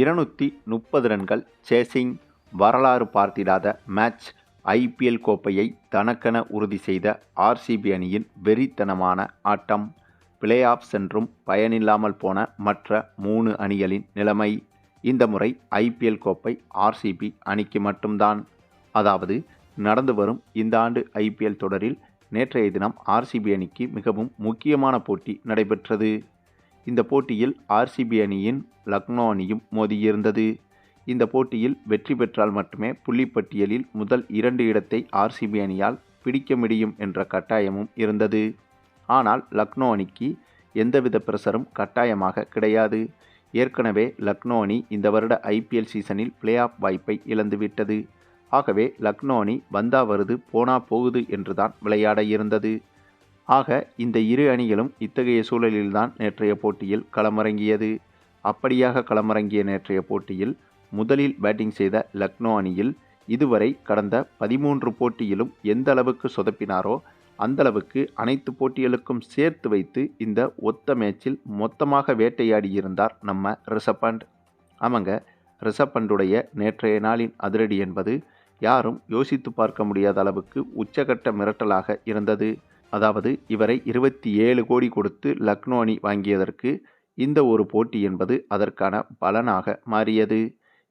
இருநூற்றி முப்பது ரன்கள் சேசிங் வரலாறு பார்த்திடாத மேட்ச். ஐபிஎல் கோப்பையை தனக்கென உறுதி செய்த ஆர்சிபி அணியின் வெறித்தனமான ஆட்டம். பிளே ஆஃப் சென்றும் பயனில்லாமல் போன மற்ற மூணு அணிகளின் நிலைமை. இந்த முறை ஐபிஎல் கோப்பை ஆர்சிபி அணிக்கு மட்டும்தான். அதாவது நடந்து வரும் இந்த ஆண்டு ஐபிஎல் தொடரில் நேற்றைய தினம் ஆர்சிபி அணிக்கு மிகவும் முக்கியமான போட்டி நடைபெற்றது. இந்த போட்டியில் ஆர்சிபி அணியின் லக்னோ அணியும் மோதியிருந்தது இந்த போட்டியில் வெற்றி பெற்றால் மட்டுமே புள்ளிப்பட்டியலில் முதல் இரண்டு இடத்தை ஆர்சிபி அணியால் பிடிக்க முடியும் என்ற கட்டாயமும் இருந்தது. ஆனால் லக்னோ அணிக்கு எந்தவித பிரசரும் கட்டாயமாக கிடையாது. ஏற்கனவே லக்னோ அணி இந்த வருட ஐபிஎல் சீசனில் பிளே ஆஃப் வாய்ப்பை இழந்துவிட்டது. ஆகவே லக்னோ அணி வந்தா வருது போனா போகுது என்றுதான் விளையாட இருந்தது. ஆக இந்த இரு அணிகளும் இத்தகைய சூழலில்தான் நேற்றைய போட்டியில் களமிறங்கியது. அப்படியாக களமிறங்கிய நேற்றைய போட்டியில் முதலில் பேட்டிங் செய்த லக்னோ அணியில் இதுவரை கடந்த பதிமூன்று போட்டியிலும் எந்த அளவுக்கு சொதப்பினாரோ அந்த அளவுக்கு அனைத்து போட்டிகளுக்கும் சேர்த்து வைத்து இந்த ஒத்த மேட்சில் மொத்தமாக வேட்டையாடியிருந்தார் நம்ம ரிஷப் பண்ட் ஆமாங்க ரிஷப் பண்டுடைய நேற்றைய நாளின் அதிரடி என்பது யாரும் யோசித்து பார்க்க முடியாத அளவுக்கு உச்சகட்ட மிரட்டலாக இருந்தது. அதாவது இவரை இருபத்தி ஏழு கோடி கொடுத்து லக்னோ அணி வாங்கியதற்கு இந்த ஒரு போட்டி என்பது அதற்கான பலனாக மாறியது.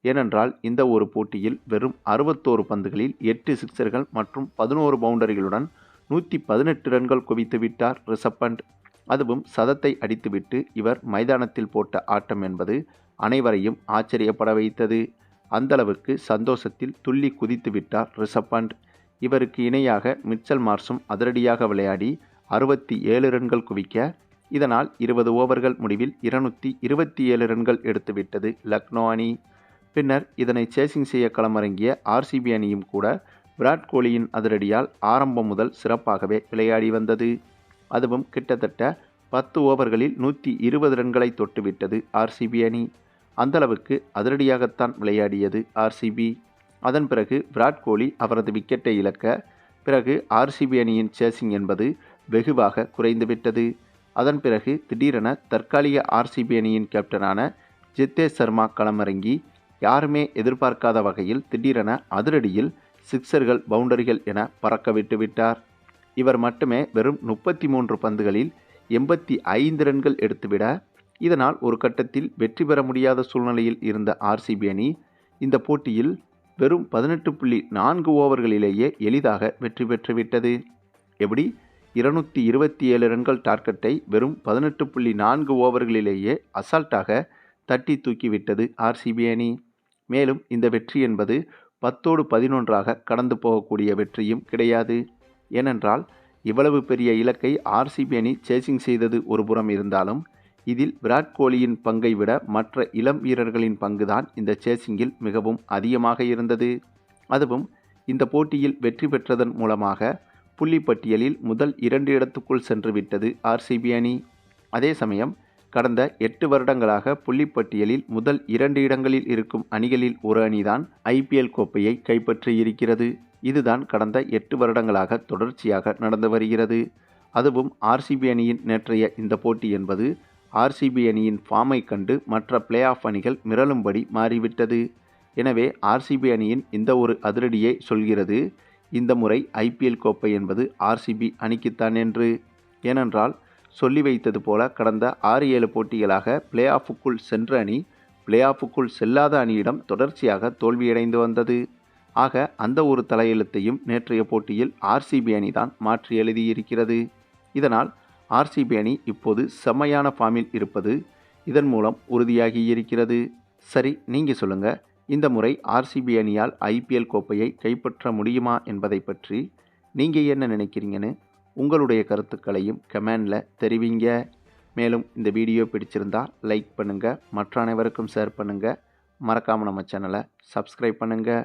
ஏனென்றால் இந்த ஒரு போட்டியில் வெறும் அறுபத்தோரு பந்துகளில் எட்டு சிக்சர்கள் மற்றும் பதினோரு பவுண்டரிகளுடன் நூற்றி பதினெட்டு ரன்கள் குவித்து விட்டார் ரிஷப் பண்ட் அதுவும் சதத்தை அடித்துவிட்டு இவர் மைதானத்தில் போட்ட ஆட்டம் என்பது அனைவரையும் ஆச்சரியப்பட வைத்தது. அந்தளவுக்கு சந்தோஷத்தில் துள்ளி குதித்து விட்டார் ரிஷப் பண்ட் இவருக்கு இணையாக மிச்சல் மார்ஸும் அதிரடியாக விளையாடி அறுபத்தி ஏழு ரன்கள் குவிக்க இதனால் இருபது ஓவர்கள் முடிவில் இருநூற்றி இருபத்தி ஏழு ரன்கள் எடுத்துவிட்டது லக்னோ அணி. பின்னர் இதனை சேசிங் செய்ய களமிறங்கிய ஆர்சிபி அணியும் கூட விராட் கோலியின் அதிரடியால் ஆரம்பம் முதல் சிறப்பாகவே விளையாடி வந்தது. அதுவும் கிட்டத்தட்ட பத்து ஓவர்களில் நூற்றி இருபது ரன்களை தொட்டுவிட்டது ஆர்சிபி அணி. அந்தளவுக்கு அதிரடியாகத்தான் விளையாடியது ஆர்சிபி அதன் பிறகு விராட் கோலி அவரது விக்கெட்டை இழக்க பிறகு ஆர்சிபி அணியின் சேசிங் என்பது வெகுவாக குறைந்துவிட்டது. அதன் பிறகு திடீரென தற்காலிக ஆர்சிபி அணியின் கேப்டனான ஜித்தேஷ் சர்மா களமிறங்கி யாருமே எதிர்பார்க்காத வகையில் திடீரென அதிரடியில் சிக்சர்கள் பவுண்டரிகள் என பறக்க விட்டு விட்டார். இவர் மட்டுமே வெறும் முப்பத்தி மூன்று பந்துகளில் எண்பத்தி ஐந்து ரன்கள் எடுத்துவிட இதனால் ஒரு கட்டத்தில் வெற்றி பெற முடியாத சூழ்நிலையில் இருந்த ஆர்சிபி அணி இந்த போட்டியில் வெறும் பதினெட்டு புள்ளி நான்கு ஓவர்களிலேயே எளிதாக வெற்றி பெற்றுவிட்டது. எப்படி? இருநூற்றி இருபத்தி ஏழு ரன்கள் டார்கெட்டை வெறும் பதினெட்டு புள்ளி நான்கு ஓவர்களிலேயே அசால்ட்டாக தட்டி தூக்கிவிட்டது ஆர்சிபி அணி. மேலும் இந்த வெற்றி என்பது பத்தோடு பதினொன்றாக கடந்து போகக்கூடிய வெற்றியும் கிடையாது. ஏனென்றால் இவ்வளவு பெரிய இலக்கை ஆர்சிபி அணி சேசிங் செய்தது ஒரு புறம் இருந்தாலும் இதில் விராட் கோலியின் பங்கை விட மற்ற இளம் வீரர்களின் பங்குதான் இந்த சேசிங்கில் மிகவும் அதிகமாக இருந்தது. அதுவும் இந்த போட்டியில் வெற்றி பெற்றதன் மூலமாக புள்ளிப்பட்டியலில் முதல் இரண்டு இடத்துக்குள் சென்று விட்டது ஆர்சிபி அணி. அதே சமயம் கடந்த எட்டு வருடங்களாக புள்ளிப்பட்டியலில் முதல் இரண்டு இடங்களில் இருக்கும் அணிகளில் ஒரு அணிதான் ஐபிஎல் கோப்பையை கைப்பற்றியிருக்கிறது இதுதான் கடந்த எட்டு வருடங்களாக தொடர்ச்சியாக நடந்து வருகிறது. அதுவும் ஆர்சிபி அணியின் நேற்றைய இந்த போட்டி என்பது ஆர்சிபி அணியின் ஃபார்மை கண்டு மற்ற பிளே ஆஃப் அணிகள் மிரளும்படி மாறிவிட்டது. எனவே ஆர்சிபி அணியின் இந்த ஒரு அதிரடியை சொல்கிறது இந்த முறை ஐபிஎல் கோப்பை என்பது ஆர்சிபி அணிக்குத்தான் என்று. ஏனென்றால் சொல்லி வைத்தது போல கடந்த ஆறு ஏழு போட்டிகளாக பிளே ஆஃபுக்குள் சென்ற அணி பிளே ஆஃபுக்குள் செல்லாத அணியிடம் தொடர்ச்சியாக தோல்வியடைந்து வந்தது. ஆக அந்த ஒரு தலையெழுத்தையும் நேற்றைய போட்டியில் ஆர்சிபி அணிதான் மாற்றி எழுதியிருக்கிறது. இதனால் ஆர்சிபி அணி இப்போது செம்மையான ஃபார்மில் இருப்பது இதன் மூலம் உறுதியாகி இருக்கிறது. சரி நீங்கள் சொல்லுங்கள் இந்த முறை ஆர்சிபி அணியால் ஐபிஎல் கோப்பையை கைப்பற்ற முடியுமா என்பதை பற்றி நீங்கள் என்ன நினைக்கிறீங்கன்னு உங்களுடைய கருத்துக்களையும் கமெண்டில் தெரிவிங்க. மேலும் இந்த வீடியோ பிடிச்சிருந்தால் லைக் பண்ணுங்கள் மற்ற அனைவருக்கும் ஷேர் பண்ணுங்கள் மறக்காமல் நம்ம சேனலை சப்ஸ்கிரைப் பண்ணுங்கள்